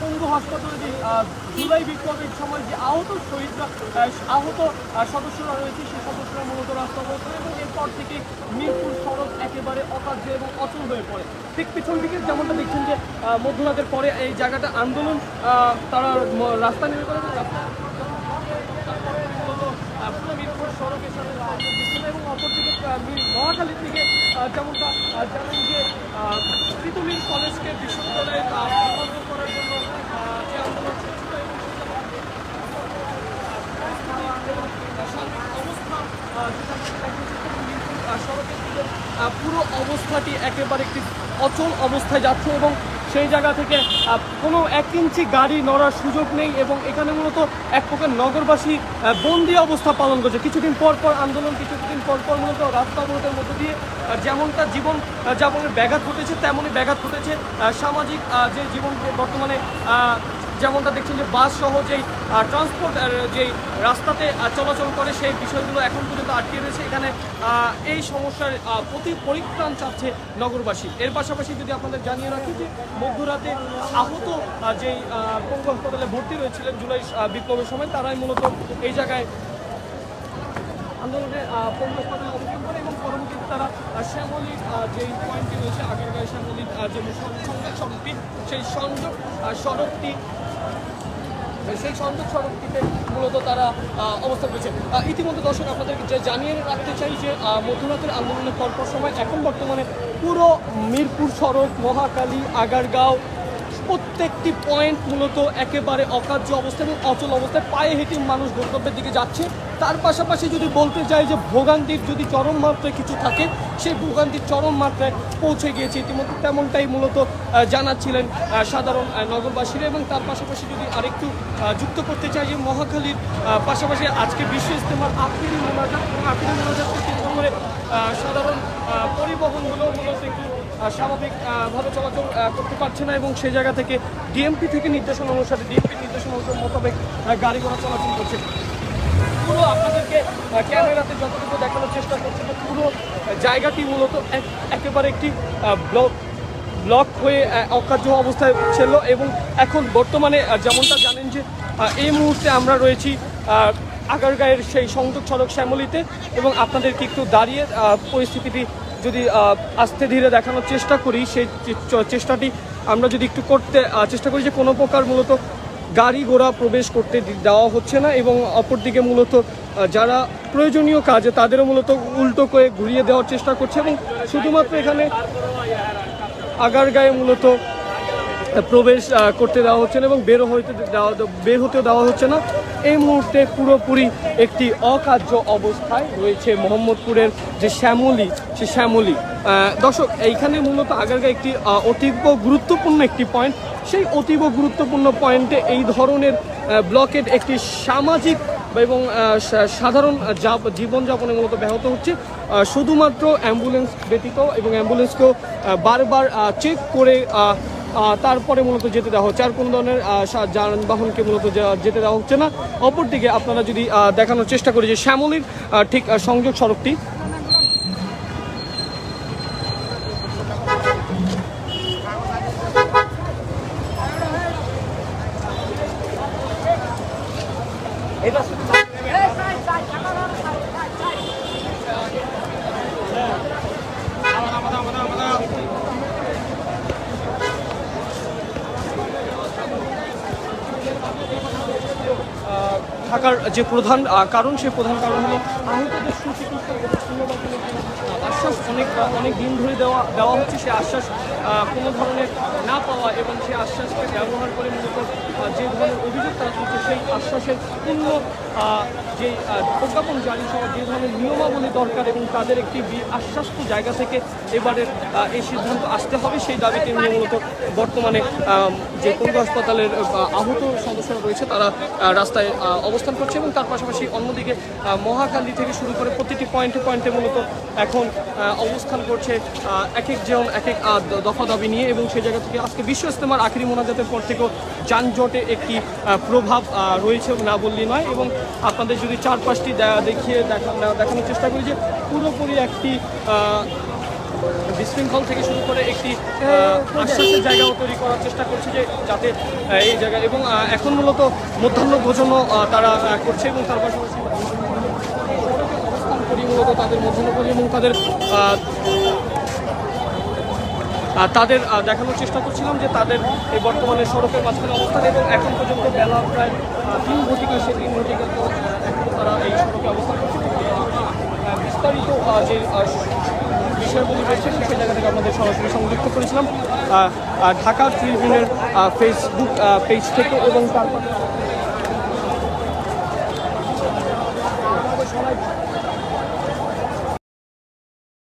পঙ্গু হাসপাতালে যে জুলাই বিপ্লবের সময় যে আহত শহীদরা আহত সদস্যরা রয়েছে সেই সদস্যরা মূলত রাস্তা অবস্থান এবং এরপর থেকে মিরপুর সড়ক একেবারে অকার্য এবং অচল হয়ে পড়ে। ঠিক পিছন দিকে যেমনটা দেখছেন যে মধ্যরাতের পরে এই জায়গাটা আন্দোলন তারা রাস্তা নেমে এবং রাস্তা এবং অপরদিকে মহাখালীর দিকে যেমনটা জানেন যে আহ, কলেজকে বিশ্ববিদ্যালয়ে পুরো অবস্থাটি একেবারে একটি অচল অবস্থায় যাচ্ছে এবং সেই জায়গা থেকে কোনো এক ইঞ্চি গাড়ি নড়ার সুযোগ নেই এবং এখানে মূলত এক প্রকার নগরবাসী বন্দি অবস্থা পালন করছে। কিছুদিন পর পর আন্দোলন, কিছুদিন পর পর মূলত রাস্তা অবরোধের মধ্য দিয়ে যেমনটা জীবন যাপনের ব্যাঘাত ঘটেছে, তেমনই ব্যাঘাত ঘটেছে সামাজিক যে জীবন বর্তমানে যেমনটা দেখছেন যে বাস সহ যেই ট্রান্সপোর্ট যেই রাস্তাতে চলাচল করে সেই বিষয়গুলো এখন পর্যন্ত আটকে রয়েছে। এখানে এই সমস্যার প্রতি পরিত্রাণ চাচ্ছে নগরবাসী। এর পাশাপাশি যদি আপনাদের জানিয়ে রাখি যে মধ্যরাতে আহত যেই পঙ্গু হাসপাতালে ভর্তি রয়েছিলেন জুলাই বিপ্লবের সময়, তারাই মূলত এই জায়গায় আন্দোলনে পঙ্গু হাসপাতালে অবস্থান করে এবং পরবর্তীতে তারা শ্যামলীর যেই পয়েন্টটি রয়েছে আগারগাঁও শ্যামলীর যে সংযোগ সড়কটি সেই সংযোগ সড়কটি সেই সংযোগ সড়কটিতে মূলত তারা অবস্থা অবস্থান করেছে। ইতিমধ্যে দর্শক আপনাদেরকে জানিয়ে রাখতে চাই যে মধ্যরাতের আন্দোলনের পরপর সময় এখন বর্তমানে পুরো মিরপুর সড়ক মহাকালী আগারগাঁও প্রত্যেকটি পয়েন্ট মূলত একেবারে অকার্য অবস্থা এবং অচল অবস্থায় পায়ে হেঁটে মানুষ গন্তব্যের দিকে যাচ্ছে। তার পাশাপাশি যদি বলতে চাই যে ভোগান্তির যদি চরম মাত্রায় কিছু থাকে, সেই ভোগান্তির চরম মাত্রায় পৌঁছে গিয়েছে ইতিমধ্যে তেমনটাই মূলত জানাচ্ছিলেন সাধারণ নগরবাসীরা এবং তার পাশাপাশি যদি আরেকটু যুক্ত করতে চাই যে মহাখালীর পাশাপাশি আজকে বিশ্ব ইস্তেমার আখিরি মোনাজাত এবং আখিরি মোনাজাতকে সাধারণ পরিবহনগুলো মূলত একটু আহ, স্বাভাবিক আহ, ভাবে চলাচল করতে পারছে না এবং সেই জায়গা থেকে ডিএমপি থেকে নির্দেশনা অনুসারে ডিএমপি নির্দেশনা মোতাবেক গাড়ি ঘোড়া চলাচল করছে। পুরো আপনাদেরকে ক্যামেরাতে যতটুকু দেখানোর চেষ্টা করছে পুরো জায়গাটি মূলত এক- একেবারে একটি ব্লক ব্লক হয়ে অকার্য অবস্থায় ছিল এবং এখন বর্তমানে যেমনটা জানেন যে এই মুহূর্তে আমরা রয়েছি আগারগাঁয়ের সেই সংযোগ সড়ক শ্যামলিতে এবং আপনাদেরকে একটু দাঁড়িয়ে পরিস্থিতিটি যদি আস্তে ধীরে দেখানোর চেষ্টা করি, সেই চেষ্টাটি আমরা যদি একটু করতে চেষ্টা করি যে কোনো প্রকার মূলত গাড়ি ঘোড়া প্রবেশ করতে দেওয়া হচ্ছে না এবং অপরদিকে মূলত যারা প্রয়োজনীয় কাজে তাদেরও মূলত উল্টো করে ঘুরিয়ে দেওয়ার চেষ্টা করছে এবং শুধুমাত্র এখানে আগার গায়ে মূলত প্রবেশ করতে দেওয়া হচ্ছে না এবং বের হইতে দেওয়া বের হতে দেওয়া হচ্ছে না। এই মুহূর্তে পুরোপুরি একটি অকার্য অবস্থায় রয়েছে মোহাম্মদপুরের যে শ্যামলী সে শ্যামলী। দর্শক এইখানে মূলত আগারগাঁ একটি অতীব গুরুত্বপূর্ণ একটি পয়েন্ট সেই অতীব গুরুত্বপূর্ণ পয়েন্টে এই ধরনের আহ, ব্লকের একটি সামাজিক এবং সাধারণ জীবনযাপনে মূলত ব্যাহত হচ্ছে। শুধুমাত্র অ্যাম্বুলেন্স ব্যতীত এবং অ্যাম্বুলেন্সকেও বারবার চেক করে তারপরে মূলত যেতে দেওয়া হচ্ছে। আর কোনো ধরনের যানবাহনকে মূলত যেতে দেওয়া হচ্ছে না। অপরদিকে আপনারা যদি দেখানোর চেষ্টা করি যে শ্যামলীর ঠিক সংযোগ সড়কটি থাকার যে প্রধান কারণ সেই প্রধান কারণ হলো আহতদের সুচিকিৎসা এবং পুনর্বাসনের যে, আহ, আশ্বাস অনেক অনেক দিন ধরে দেওয়া দেওয়া হচ্ছে সেই আশ্বাস কোনো ধরনের না পাওয়া এবং সেই আশ্বাসকে ব্যবহার করে মূলত যে ধরনের অভিযোগ তারা তুলছে, সেই আশ্বাসের পূর্ণ যে প্রজ্ঞাপন জারি হওয়ার যে ধরনের নিয়মাবলী দরকার এবং তাদের একটি আশ্বাস্ত জায়গা থেকে এবারের এই সিদ্ধান্ত আসতে হবে, সেই দাবিকে নিয়ে মূলত বর্তমানে যে পঙ্গু হাসপাতালের আহত সদস্যরা রয়েছে, তারা রাস্তায় অবস্থান করছে এবং তার পাশাপাশি অন্যদিকে মহাকালী থেকে শুরু করে প্রতিটি পয়েন্টে পয়েন্টে মূলত এখন অবস্থান করছে এক এক জন এক এক দফা দাবি নিয়ে এবং সেই জায়গা থেকে আজকে বিশ্ব ইস্তেমার আখেরি মোনাজাতের পর থেকেও যানজটে একটি প্রভাব রয়েছে না বললেই নয় এবং আপনাদের যদি চারপাশটি দে- দেখিয়ে দেখা- দেখানোর চেষ্টা করি যে পুরোপুরি একটি বিশৃঙ্খল থেকে শুরু করে একটি আশ্বাসের জায়গাও তৈরি করার চেষ্টা করছে যে যাতে এই জায়গায় এবং এখন মূলত মধ্যাহ্ন ভোজনও তারা করছে এবং তার পাশাপাশি মূলত তাদের মধ্যাহ্ন ভোজন এবং তাদের তাদের দেখানোর চেষ্টা করছিলাম যে তাদের এই বর্তমানে সড়কের মাঝখানে অবস্থান এবং এখন পর্যন্ত বেলা প্রায় তিন ঘটিকা সে তিন ঘটিকা এখন তারা এই সড়কে অবস্থান করছে। বিস্তারিত যে বিষয়গুলি রয়েছে সেই জায়গা থেকে আমাদের সরাসরি সংযুক্ত করেছিলাম। ঢাকা ট্রিবিউনের ফেসবুক পেজ থেকে এবং তার পাশাপাশি